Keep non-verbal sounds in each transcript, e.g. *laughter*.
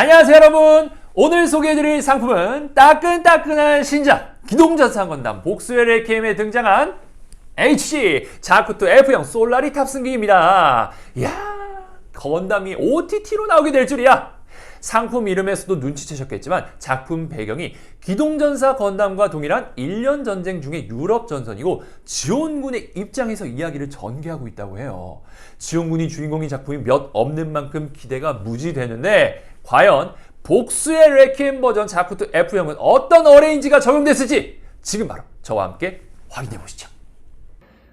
안녕하세요 여러분. 오늘 소개해드릴 상품은 따끈따끈한 신작 기동전사 건담 복수의 레케임에 등장한 HG 자쿠토 F형 솔라리 탑승기입니다. 이야 건담이 OTT로 나오게 될 줄이야. 상품 이름에서도 눈치채셨겠지만 작품 배경이 기동전사 건담과 동일한 1년 전쟁 중의 유럽 전선이고 지원군의 입장에서 이야기를 전개하고 있다고 해요. 지원군이 주인공인 작품이 몇 없는 만큼 기대가 무지되는데 과연 복수의 레퀴엠 버전 자쿠토 F형은 어떤 어레인지가 적용됐을지 지금 바로 저와 함께 확인해 보시죠.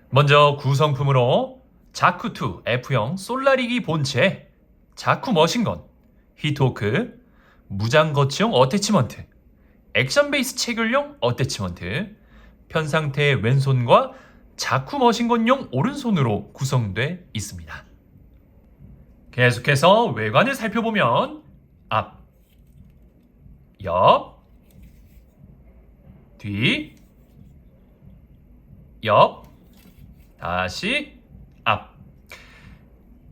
먼저 구성품으로 자쿠2 F형 솔라리기 본체, 자쿠 머신건, 히토크, 무장 거치용 어태치먼트, 액션 베이스 체결용 어태치먼트, 편상태의 왼손과 자쿠 머신건용 오른손으로 구성돼 있습니다. 계속해서 외관을 살펴보면 앞, 옆, 뒤, 옆, 다시 앞.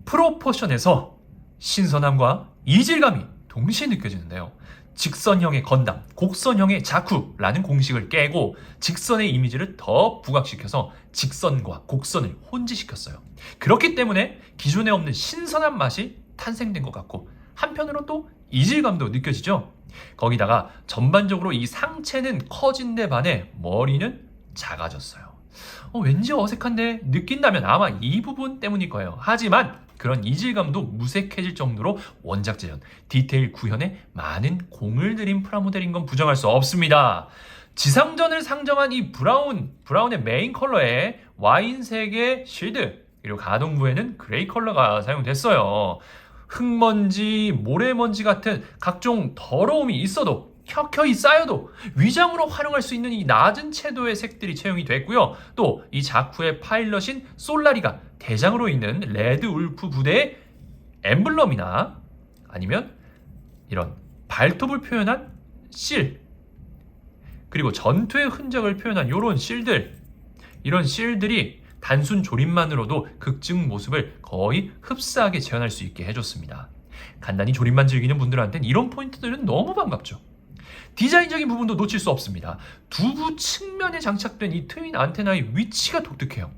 프로포션에서 신선함과 이질감이 동시에 느껴지는데요. 직선형의 건담, 곡선형의 자쿠라는 공식을 깨고 직선의 이미지를 더 부각시켜서 직선과 곡선을 혼지시켰어요. 그렇기 때문에 기존에 없는 신선한 맛이 탄생된 것 같고 한편으로 또 이질감도 느껴지죠. 거기다가 전반적으로 이 상체는 커진 데 반해 머리는 작아졌어요. 어, 왠지 어색한데 느낀다면 아마 이 부분 때문일 거예요. 하지만 그런 이질감도 무색해질 정도로 원작 재현, 디테일 구현에 많은 공을 들인 프라모델인 건 부정할 수 없습니다. 지상전을 상정한 이 브라운, 브라운의 메인 컬러에 와인색의 실드, 그리고 가동부에는 그레이 컬러가 사용됐어요. 흙먼지, 모래먼지 같은 각종 더러움이 있어도 켜켜이 쌓여도 위장으로 활용할 수 있는 이 낮은 채도의 색들이 채용이 됐고요. 또 이 자쿠의 파일럿인 솔라리가 대장으로 있는 레드 울프 부대의 엠블럼이나 아니면 이런 발톱을 표현한 실 그리고 전투의 흔적을 표현한 이런 실들 이런 실들이 단순 조립만으로도 극증 모습을 거의 흡사하게 재현할 수 있게 해줬습니다. 간단히 조립만 즐기는 분들한테는 이런 포인트들은 너무 반갑죠. 디자인적인 부분도 놓칠 수 없습니다. 두부 측면에 장착된 이 트윈 안테나의 위치가 독특해요.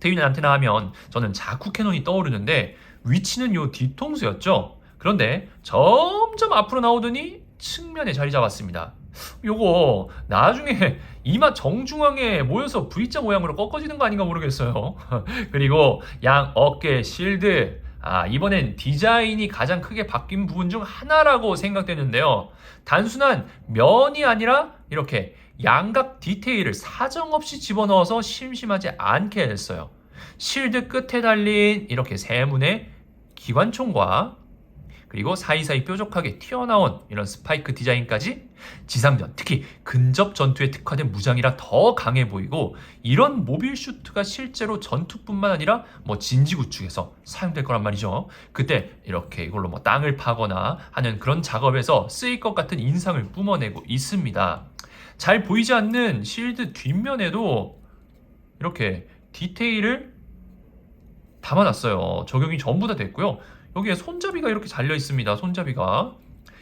트윈 안테나 하면 저는 자쿠 캐논이 떠오르는데 위치는 요 뒤통수였죠. 그런데 점점 앞으로 나오더니 측면에 자리 잡았습니다. 요거 나중에 *laughs* 이마 정중앙에 모여서 V자 모양으로 꺾어지는 거 아닌가 모르겠어요. *laughs* 그리고 양 어깨 실드 아, 이번엔 디자인이 가장 크게 바뀐 부분 중 하나라고 생각되는데요. 단순한 면이 아니라 이렇게 양각 디테일을 사정없이 집어넣어서 심심하지 않게 했어요. 실드 끝에 달린 이렇게 세문의 기관총과 그리고 사이사이 뾰족하게 튀어나온 이런 스파이크 디자인까지 지상전, 특히 근접 전투에 특화된 무장이라 더 강해 보이고 이런 모빌 슈트가 실제로 전투뿐만 아니라 뭐 진지 구축에서 사용될 거란 말이죠. 그때 이렇게 이걸로 뭐 땅을 파거나 하는 그런 작업에서 쓰일 것 같은 인상을 뿜어내고 있습니다. 잘 보이지 않는 실드 뒷면에도 이렇게 디테일을 담아놨어요. 적용이 전부 다 됐고요. 여기에 손잡이가 이렇게 잘려 있습니다. 손잡이가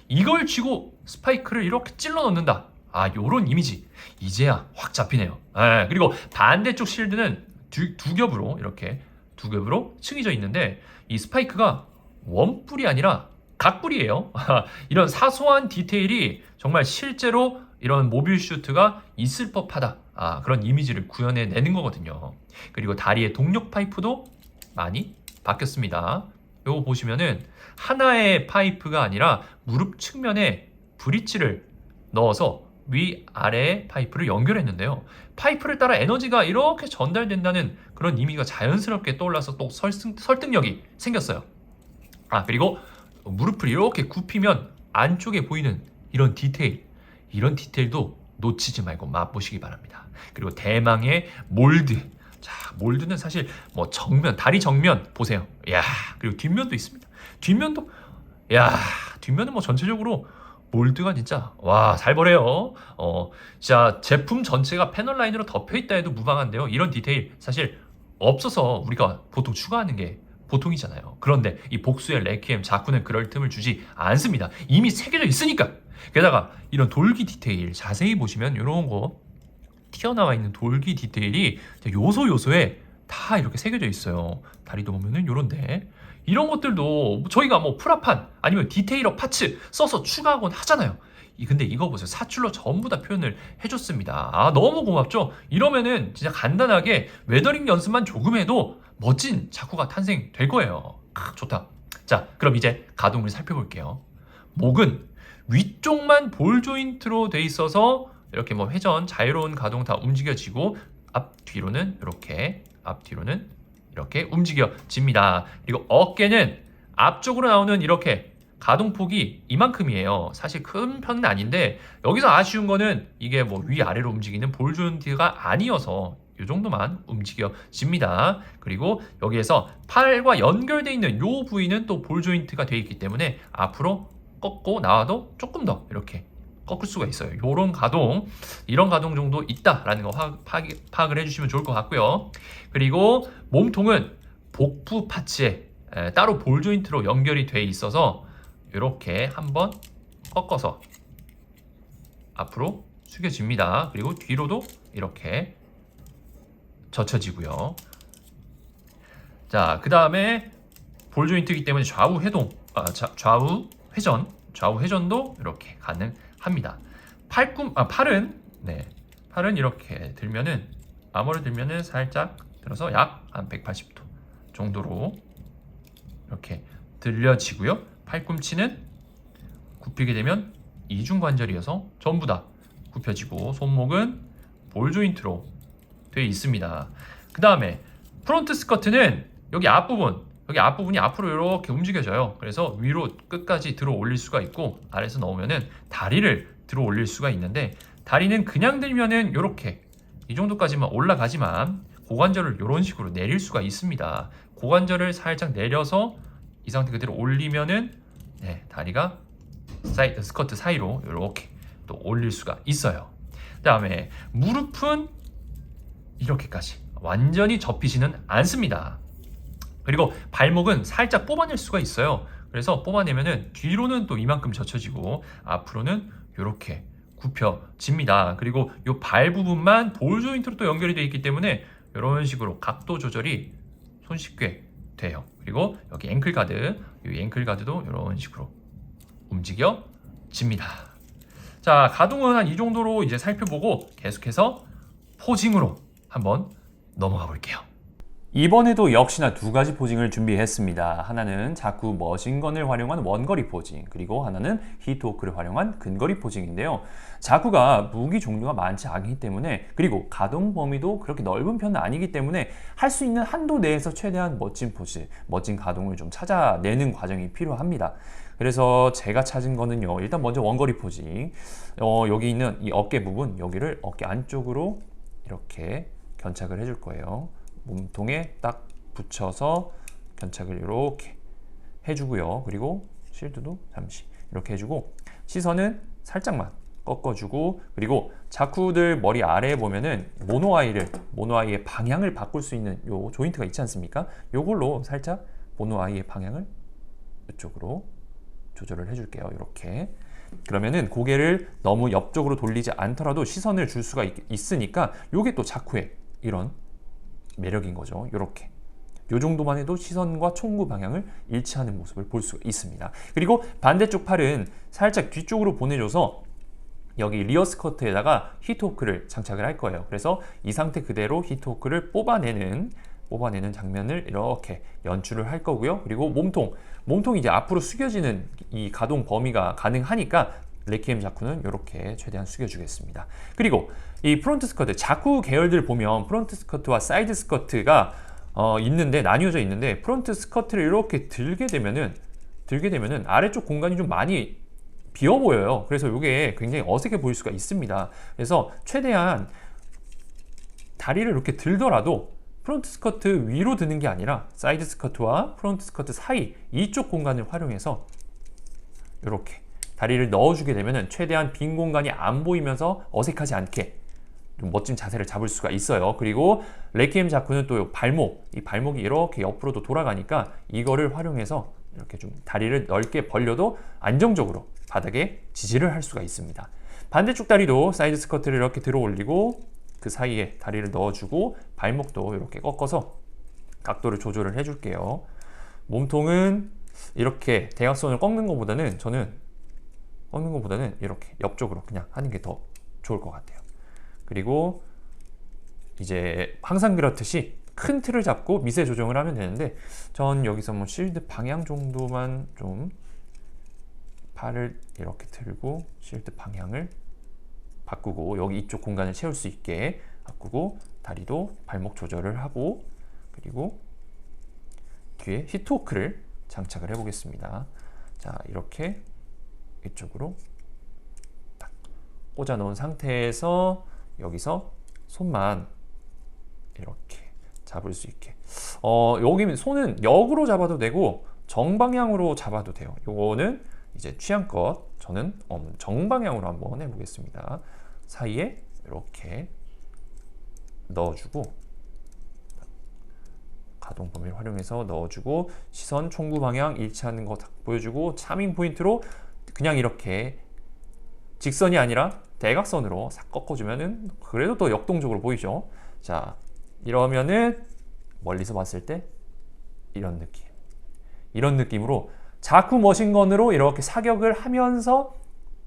이걸 쥐고 스파이크를 이렇게 찔러 넣는다. 아, 요런 이미지 이제야 확 잡히네요. 예, 그리고 반대쪽 실드는 두, 두 겹으로 이렇게 두 겹으로 층이져 있는데 이 스파이크가 원뿔이 아니라 각뿔이에요. *laughs* 이런 사소한 디테일이 정말 실제로 이런 모빌 슈트가 있을 법하다. 아, 그런 이미지를 구현해 내는 거거든요. 그리고 다리의 동력 파이프도 많이 바뀌었습니다. 요거 보시면은 하나의 파이프가 아니라 무릎 측면에 브릿지를 넣어서 위 아래 파이프를 연결했는데요. 파이프를 따라 에너지가 이렇게 전달된다는 그런 의미가 자연스럽게 떠올라서 또 설득, 설득력이 생겼어요. 아 그리고 무릎을 이렇게 굽히면 안쪽에 보이는 이런 디테일, 이런 디테일도 놓치지 말고 맛보시기 바랍니다. 그리고 대망의 몰드. 자, 몰드는 사실 뭐 정면, 다리 정면 보세요. 야, 그리고 뒷면도 있습니다. 뒷면도 야, 뒷면은 뭐 전체적으로 몰드가 진짜 와, 잘 버려요. 어, 자, 제품 전체가 패널 라인으로 덮여 있다 해도 무방한데요. 이런 디테일 사실 없어서 우리가 보통 추가하는 게 보통이잖아요. 그런데 이 복수의 레퀴엠 자쿠는 그럴 틈을 주지 않습니다. 이미 새겨져 있으니까. 게다가 이런 돌기 디테일 자세히 보시면 이런 거 튀어나와 있는 돌기 디테일이 요소 요소에 다 이렇게 새겨져 있어요. 다리도 보면은 요런데 이런 것들도 저희가 뭐 프라판 아니면 디테일러 파츠 써서 추가하곤 하잖아요. 이 근데 이거 보세요. 사출로 전부 다 표현을 해줬습니다. 아 너무 고맙죠. 이러면은 진짜 간단하게 웨더링 연습만 조금 해도 멋진 자쿠가 탄생될 거예요. 아, 좋다. 자 그럼 이제 가동을 살펴볼게요. 목은 위쪽만 볼 조인트로 돼 있어서 이렇게 뭐 회전 자유로운 가동 다 움직여지고 앞 뒤로는 이렇게 앞 뒤로는 이렇게 움직여집니다. 그리고 어깨는 앞쪽으로 나오는 이렇게 가동폭이 이만큼이에요. 사실 큰 편은 아닌데 여기서 아쉬운 거는 이게 뭐 위아래로 움직이는 볼 조인트가 아니어서 이 정도만 움직여집니다. 그리고 여기에서 팔과 연결되어 있는 이 부위는 또 볼 조인트가 되어 있기 때문에 앞으로 꺾고 나와도 조금 더 이렇게 꺾을 수가 있어요. 이런 가동, 이런 가동 정도 있다라는 거 파, 파, 파악을 해주시면 좋을 것 같고요. 그리고 몸통은 복부 파츠에 에, 따로 볼 조인트로 연결이 돼 있어서 이렇게 한번 꺾어서 앞으로 숙여집니다. 그리고 뒤로도 이렇게 젖혀지고요. 자, 그 다음에 볼 조인트이기 때문에 좌우 회동, 아, 자, 좌우 회전, 좌우 회전도 이렇게 가능 합니다. 팔꿈, 아, 팔은 네, 팔은 이렇게 들면은 암호를 들면은 살짝 들어서 약 한 180도 정도로 이렇게 들려지고요. 팔꿈치는 굽히게 되면 이중 관절이어서 전부 다 굽혀지고 손목은 볼 조인트로 되어 있습니다. 그 다음에 프론트 스커트는 여기 앞부분 여기 앞부분이 앞으로 이렇게 움직여져요. 그래서 위로 끝까지 들어 올릴 수가 있고 아래에서 넣으면은 다리를 들어 올릴 수가 있는데 다리는 그냥 들면은 이렇게 이 정도까지만 올라가지만 고관절을 이런 식으로 내릴 수가 있습니다. 고관절을 살짝 내려서 이 상태 그대로 올리면은 네, 다리가 사이, 스커트 사이로 이렇게 또 올릴 수가 있어요. 그다음에 무릎은 이렇게까지 완전히 접히지는 않습니다. 그리고 발목은 살짝 뽑아낼 수가 있어요. 그래서 뽑아내면은 뒤로는 또 이만큼 젖혀지고 앞으로는 이렇게 굽혀집니다. 그리고 이 발 부분만 볼 조인트로 또 연결이 되어 있기 때문에 이런 식으로 각도 조절이 손쉽게 돼요. 그리고 여기 앵클 가드, 이 앵클 가드도 이런 식으로 움직여집니다. 자, 가동은 한 이 정도로 이제 살펴보고 계속해서 포징으로 한번 넘어가 볼게요. 이번에도 역시나 두 가지 포징을 준비했습니다. 하나는 자꾸 머신건을 활용한 원거리 포징, 그리고 하나는 히트호크를 활용한 근거리 포징인데요. 자쿠가 무기 종류가 많지 않기 때문에 그리고 가동 범위도 그렇게 넓은 편은 아니기 때문에 할 수 있는 한도 내에서 최대한 멋진 포즈, 멋진 가동을 좀 찾아내는 과정이 필요합니다. 그래서 제가 찾은 거는요. 일단 먼저 원거리 포징. 어, 여기 있는 이 어깨 부분, 여기를 어깨 안쪽으로 이렇게 견착을 해줄 거예요. 몸통에 딱 붙여서 견착을 이렇게 해주고요. 그리고 실드도 잠시 이렇게 해주고 시선은 살짝만 꺾어주고 그리고 자쿠들 머리 아래에 보면은 모노아이를 모노아이의 방향을 바꿀 수 있는 요 조인트가 있지 않습니까? 요걸로 살짝 모노아이의 방향을 이쪽으로 조절을 해줄게요. 이렇게 그러면은 고개를 너무 옆쪽으로 돌리지 않더라도 시선을 줄 수가 있, 있으니까 요게 또 자쿠의 이런 매력인 거죠. 이렇게. 요 정도만 해도 시선과 총구 방향을 일치하는 모습을 볼 수가 있습니다. 그리고 반대쪽 팔은 살짝 뒤쪽으로 보내줘서 여기 리어 스커트에다가 히트호크를 장착을 할 거예요. 그래서 이 상태 그대로 히트호크를 뽑아내는 뽑아내는 장면을 이렇게 연출을 할 거고요. 그리고 몸통, 몸통이 이제 앞으로 숙여지는 이 가동 범위가 가능하니까 레키엠 자쿠는 이렇게 최대한 숙여주겠습니다. 그리고 이 프론트 스커트, 자쿠 계열들 보면 프론트 스커트와 사이드 스커트가 어, 있는데 나뉘어져 있는데 프론트 스커트를 이렇게 들게 되면은 들게 되면은 아래쪽 공간이 좀 많이 비어 보여요. 그래서 이게 굉장히 어색해 보일 수가 있습니다. 그래서 최대한 다리를 이렇게 들더라도 프론트 스커트 위로 드는 게 아니라 사이드 스커트와 프론트 스커트 사이 이쪽 공간을 활용해서 이렇게 다리를 넣어주게 되면 최대한 빈 공간이 안 보이면서 어색하지 않게 좀 멋진 자세를 잡을 수가 있어요. 그리고 레키엠 자쿠는 또요 발목, 이 발목이 이렇게 옆으로도 돌아가니까 이거를 활용해서 이렇게 좀 다리를 넓게 벌려도 안정적으로 바닥에 지지를 할 수가 있습니다. 반대쪽 다리도 사이드 스커트를 이렇게 들어 올리고 그 사이에 다리를 넣어주고 발목도 이렇게 꺾어서 각도를 조절을 해줄게요. 몸통은 이렇게 대각선을 꺾는 것보다는 저는 꺾는 것보다는 이렇게 옆쪽으로 그냥 하는 게 더 좋을 것 같아요. 그리고 이제 항상 그렇듯이 큰 틀을 잡고 미세 조정을 하면 되는데 전 여기서 뭐 실드 방향 정도만 좀 팔을 이렇게 들고 실드 방향을 바꾸고 여기 이쪽 공간을 채울 수 있게 바꾸고 다리도 발목 조절을 하고 그리고 뒤에 히트호크를 장착을 해 보겠습니다. 자, 이렇게 이쪽으로 딱 꽂아 놓은 상태에서 여기서 손만 이렇게 잡을 수 있게. 어, 여기 손은 역으로 잡아도 되고 정방향으로 잡아도 돼요. 요거는 이제 취향껏 저는 음, 정방향으로 한번 해 보겠습니다. 사이에 이렇게 넣어주고 가동 범위를 활용해서 넣어주고 시선 총구 방향 일치하는 거 딱 보여주고 차밍 포인트로 그냥 이렇게 직선이 아니라 대각선으로 싹 꺾어주면은 그래도 더 역동적으로 보이죠. 자 이러면은 멀리서 봤을 때 이런 느낌, 이런 느낌으로 자쿠 머신건으로 이렇게 사격을 하면서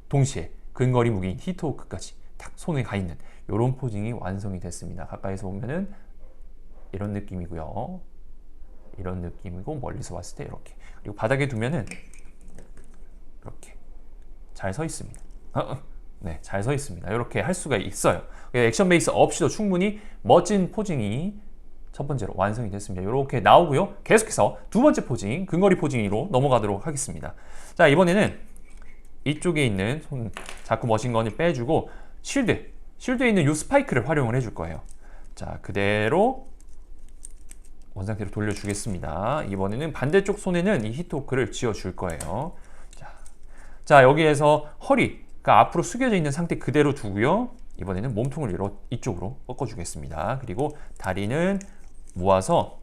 동시에 근거리 무기인 히트호크까지 딱 손에 가 있는 이런 포징이 완성이 됐습니다. 가까이서 보면은 이런 느낌이고요. 이런 느낌이고 멀리서 봤을 때 이렇게 그리고 바닥에 두면은 이렇게 잘 서 있습니다. 네, 잘 서 있습니다. 이렇게 할 수가 있어요. 액션 베이스 없이도 충분히 멋진 포징이 첫 번째로 완성이 됐습니다. 이렇게 나오고요. 계속해서 두 번째 포징, 근거리 포징으로 넘어가도록 하겠습니다. 자, 이번에는 이쪽에 있는 손 자꾸 머신건을 빼주고 실드, 실드에 있는 이 스파이크를 활용을 해줄 거예요. 자, 그대로 원상태로 돌려주겠습니다. 이번에는 반대쪽 손에는 이 히트호크를 쥐어줄 거예요. 자, 자 여기에서 허리가 앞으로 숙여져 있는 상태 그대로 두고요. 이번에는 몸통을 이러, 이쪽으로 꺾어주겠습니다. 그리고 다리는 모아서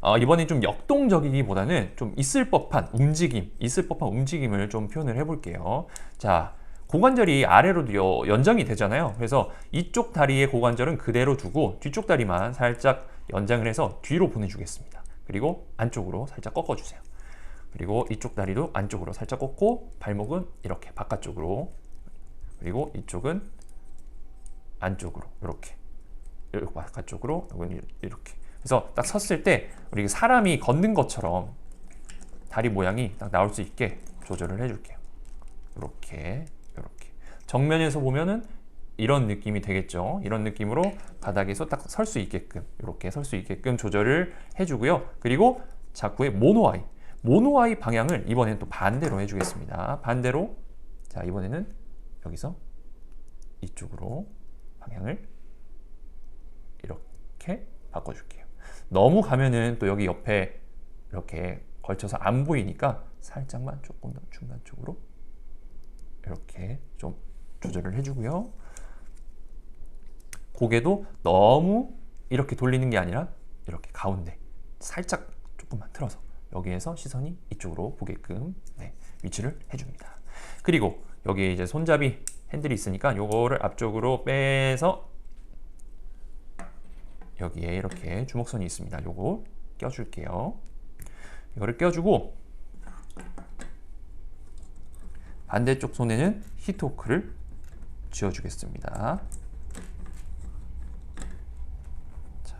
어, 이번엔 좀 역동적이기보다는 좀 있을 법한 움직임, 있을 법한 움직임을 좀 표현을 해볼게요. 자, 고관절이 아래로 요- 연장이 되잖아요. 그래서 이쪽 다리의 고관절은 그대로 두고 뒤쪽 다리만 살짝 연장을 해서 뒤로 보내주겠습니다. 그리고 안쪽으로 살짝 꺾어주세요. 그리고 이쪽 다리도 안쪽으로 살짝 꺾고 발목은 이렇게 바깥쪽으로 그리고 이쪽은 안쪽으로 이렇게 이렇게 바깥쪽으로 이건 이렇게 그래서 딱 섰을 때 우리 사람이 걷는 것처럼 다리 모양이 딱 나올 수 있게 조절을 해줄게요. 이렇게 이렇게 정면에서 보면은 이런 느낌이 되겠죠. 이런 느낌으로 바닥에서 딱 설 수 있게끔 이렇게 설 수 있게끔 조절을 해주고요. 그리고 자꾸의 모노아이 모노아이 방향을 이번엔 또 반대로 해주겠습니다. 반대로 자 이번에는 여기서 이쪽으로 방향을 이렇게 바꿔줄게요. 너무 가면은 또 여기 옆에 이렇게 걸쳐서 안 보이니까 살짝만 조금 더 중간 쪽으로 이렇게 좀 조절을 해주고요. 고개도 너무 이렇게 돌리는 게 아니라 이렇게 가운데 살짝 조금만 틀어서 여기에서 시선이 이쪽으로 보게끔 네, 위치를 해줍니다. 그리고 여기 이제 손잡이 핸들이 있으니까 요거를 앞쪽으로 빼서 여기에 이렇게 주먹선이 있습니다. 요거 껴줄게요. 이거를 껴주고 반대쪽 손에는 히트호크를 쥐어주겠습니다. 자,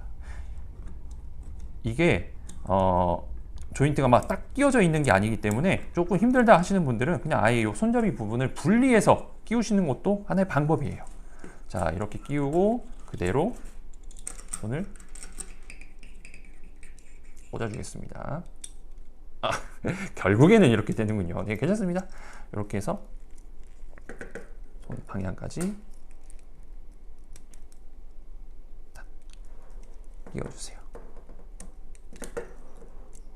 이게 어, 조인트가 막 딱 끼워져 있는 게 아니기 때문에 조금 힘들다 하시는 분들은 그냥 아예 이 손잡이 부분을 분리해서 끼우시는 것도 하나의 방법이에요. 자, 이렇게 끼우고 그대로 손을 꽂아주겠습니다. 아, *laughs* 결국에는 이렇게 되는군요. 네, 괜찮습니다. 이렇게 해서 손 방향까지 딱 끼워주세요.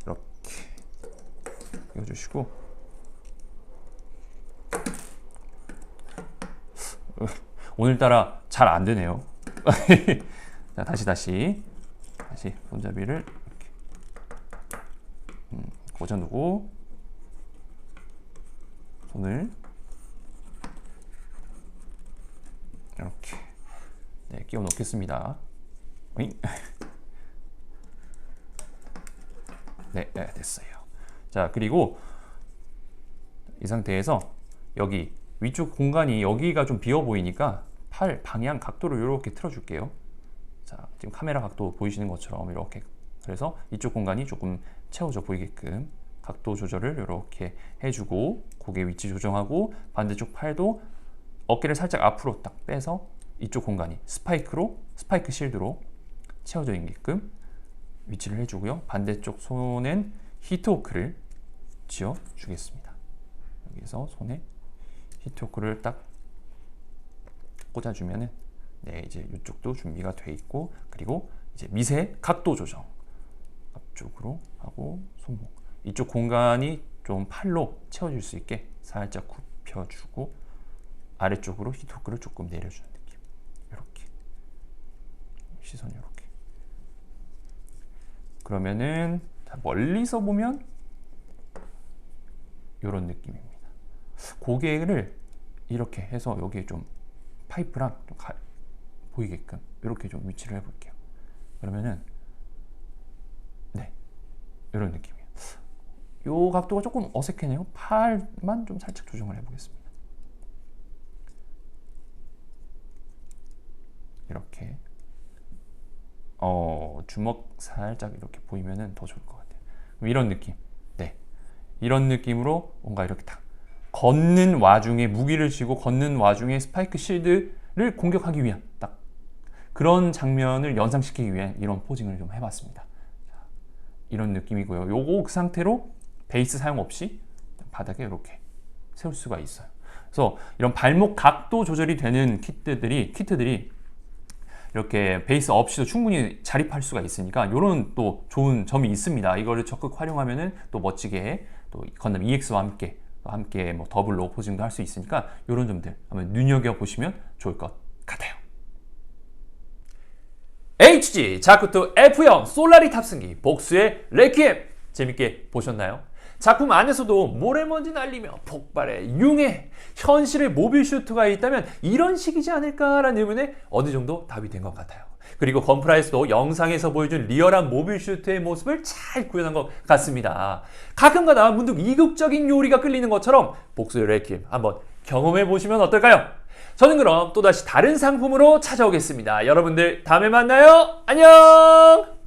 이렇게 끼워주시고 오늘따라 잘 안 되네요. *laughs* 자, 다시 다시 다시 손잡이를 음, 꽂아두고 손을 이렇게 네, 끼워 놓겠습니다. *laughs* 네, 네, 됐어요. 자, 그리고 이 상태에서 여기 위쪽 공간이 여기가 좀 비어 보이니까 팔 방향 각도를 이렇게 틀어 줄게요. 자, 지금 카메라 각도 보이시는 것처럼 이렇게 그래서 이쪽 공간이 조금 채워져 보이게끔 각도 조절을 이렇게 해주고 고개 위치 조정하고 반대쪽 팔도 어깨를 살짝 앞으로 딱 빼서 이쪽 공간이 스파이크로 스파이크 실드로 채워져 있게끔 위치를 해주고요. 반대쪽 손엔 히트호크를 지어 주겠습니다. 여기서 손에 히트호크를 딱 꽂아주면은 네 이제 이쪽도 준비가 돼 있고 그리고 이제 미세 각도 조정 앞쪽으로 하고 손목. 이쪽 공간이 좀 팔로 채워질 수 있게 살짝 굽혀주고 아래쪽으로 히트호크를 조금 내려주는 느낌. 이렇게. 시선 이렇게. 그러면은 자, 멀리서 보면 이런 느낌입니다. 고개를 이렇게 해서 여기에 좀 파이프랑 좀 가- 보이게끔 이렇게 좀 위치를 해볼게요. 그러면은 네 이런 느낌이에요. 요 각도가 조금 어색해네요. 팔만 좀 살짝 조정을 해보겠습니다. 이렇게 어 주먹 살짝 이렇게 보이면은 더 좋을 것 같아요. 그럼 이런 느낌. 네. 이런 느낌으로 뭔가 이렇게 딱 걷는 와중에 무기를 쥐고 걷는 와중에 스파이크 실드를 공격하기 위한 딱 그런 장면을 연상시키기 위해 이런 포징을 좀 해봤습니다. 자, 이런 느낌이고요. 요거 그 상태로 베이스 사용 없이 바닥에 이렇게 세울 수가 있어요. 그래서 이런 발목 각도 조절이 되는 키트들이 키트들이 이렇게 베이스 없이도 충분히 자립할 수가 있으니까 이런 또 좋은 점이 있습니다. 이거를 적극 활용하면은 또 멋지게 또 건담 EX와 함께 또 함께 뭐 더블 로우 포징도 할 수 있으니까 이런 점들 한번 눈여겨 보시면 좋을 것 같아요. HG 자쿠토 F형 솔라리 탑승기 복수의 레퀴엠 재밌게 보셨나요? 작품 안에서도 모래먼지 날리며 폭발해 융해 현실의 모빌 슈트가 있다면 이런 식이지 않을까라는 의문에 어느 정도 답이 된 것 같아요. 그리고 건프라에서도 영상에서 보여준 리얼한 모빌 슈트의 모습을 잘 구현한 것 같습니다. 가끔가다 문득 이국적인 요리가 끌리는 것처럼 복수의 레퀴엠 한번 경험해 보시면 어떨까요? 저는 그럼 또다시 다른 상품으로 찾아오겠습니다. 여러분들 다음에 만나요. 안녕!